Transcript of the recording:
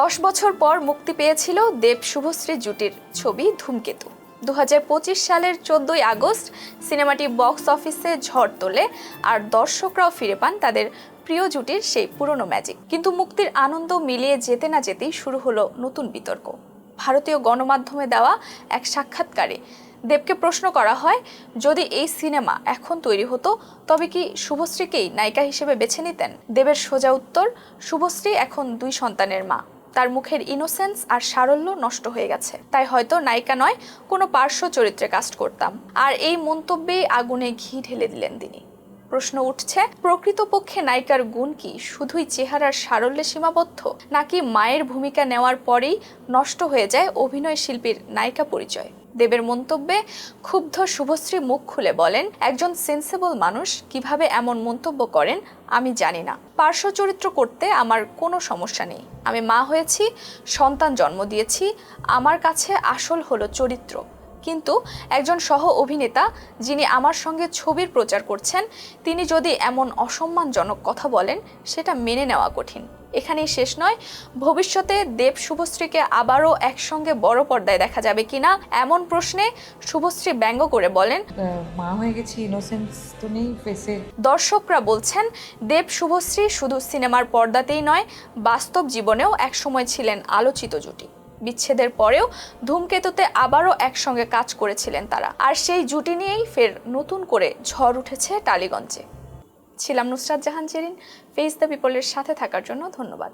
দশ বছর পর মুক্তি পেয়েছিল দেব শুভশ্রী জুটির ছবি ধূমকেতু। দু হাজার পঁচিশ সালের চোদ্দই আগস্ট সিনেমাটি বক্স অফিসে ঝড় তোলে আর দর্শকরাও ফিরে পান তাদের প্রিয় জুটির সেই পুরনো ম্যাজিক। কিন্তু মুক্তির আনন্দ মিলিয়ে যেতে না যেতেই শুরু হলো নতুন বিতর্ক। ভারতীয় গণমাধ্যমে দেওয়া এক সাক্ষাৎকারে দেবকে প্রশ্ন করা হয়, যদি এই সিনেমা এখন তৈরি হতো, তবে কি শুভশ্রীকেই নায়িকা হিসেবে বেছে নিতেন? দেবের সোজা উত্তর, শুভশ্রী এখন দুই সন্তানের মা। তার মুখের ইনোসেন্স আর সারল্য নষ্ট হয়ে গেছে। তাই হয়তো নায়িকা নয়, কোনো পার্শ্ব চরিত্রে কাস্ট করতাম। আর এই মন্তব্যেই আগুনে ঘি ঢেলে দিলেন তিনি। প্রশ্ন উঠছে, প্রকৃতপক্ষে নায়িকার গুণ কি? শুধুই চেহারার সারল্যে সীমাবদ্ধ? নাকি মায়ের ভূমিকা নেওয়ার পরেই নষ্ট হয়ে যায় অভিনয় শিল্পীর নায়িকা পরিচয়? দেবের মন্তব্যে ক্ষুব্ধ শুভশ্রী মুখ খুলে বলেন, একজন সেন্সেবল মানুষ কীভাবে এমন মন্তব্য করেন আমি জানি না। পার্শ্ব চরিত্র করতে আমার কোনো সমস্যা নেই। আমি মা হয়েছি, সন্তান জন্ম দিয়েছি, আমার কাছে আসল হলো চরিত্র। কিন্তু একজন সহ অভিনেতা যিনি আমার সঙ্গে ছবির প্রচার করছেন তিনি যদি এমন অসম্মানজনক কথা বলেন সেটা মেনে নেওয়া কঠিন। এখানেই শেষ নয় ভবিষ্যতে দেব শুভশ্রীকে আবারও একসঙ্গে বড় পর্দায় দেখা যাবে কিনা এমন প্রশ্নে শুভশ্রী ব্যঙ্গ করে বলেন মা হয়ে গেছি ইনোসেন্স তো নেই ফেসে দর্শকরা বলছেন দেব শুভশ্রী শুধু সিনেমার পর্দাতেই নয় বাস্তব জীবনেও একসময় ছিলেন আলোচিত জুটি। বিচ্ছেদের পরেও ধূমকেতুতে আবারও একসঙ্গে কাজ করেছিলেন তারা। আর সেই জুটি নিয়েই ফের নতুন করে ঝড় উঠেছে টালিগঞ্জে। ছিলাম নুসরাত জাহান জেরিন ফেস দ্য পিপলের সাথে থাকার জন্য ধন্যবাদ।